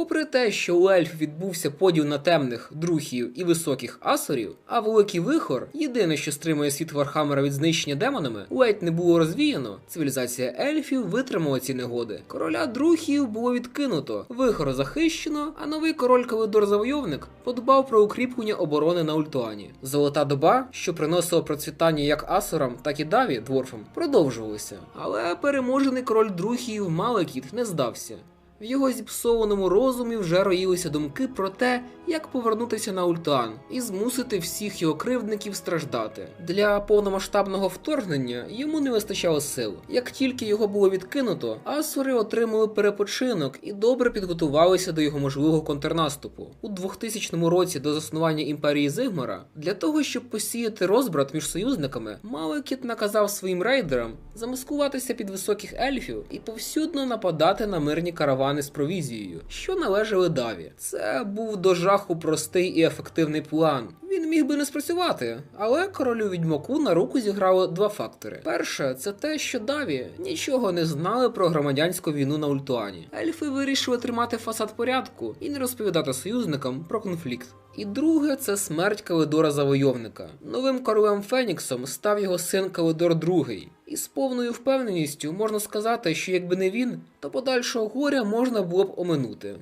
Попри те, що у ельф відбувся поділ на темних, друхів і високих асорів, а великий вихор, єдине, що стримує світ Вархаммера від знищення демонами, ледь не було розвіяно, цивілізація ельфів витримала ці негоди. Короля друхів було відкинуто, вихор захищено, а новий король Калидор Завойовник подбав про укріплення оборони на Ультуані. Золота доба, що приносила процвітання як асорам, так і даві дворфам, продовжувалася. Але переможений король друхів Малекіт не здався. В його зіпсованому розумі вже роїлися думки про те, як повернутися на Ультуан і змусити всіх його кривдників страждати. Для повномасштабного вторгнення йому не вистачало сил. Як тільки його було відкинуто, асури отримали перепочинок і добре підготувалися до його можливого контрнаступу. У 2000 році до заснування імперії Зигмара для того, щоб посіяти розбрат між союзниками, Малекіт наказав своїм рейдерам замаскуватися під високих ельфів і повсюдно нападати на мирні каравани з провізією, що належали Даві. Це був до жаху простий і ефективний план. Він міг би не спрацювати, але королю відьмаку на руку зіграли два фактори. Перше, це те, що Даві нічого не знали про громадянську війну на Ультуані. Ельфи вирішили тримати фасад порядку і не розповідати союзникам про конфлікт. І друге, це смерть Калидора Завойовника. Новим королем Феніксом став його син Калидор II. І з повною впевненістю можна сказати, що якби не він, то подальшого горя можна було б оминути.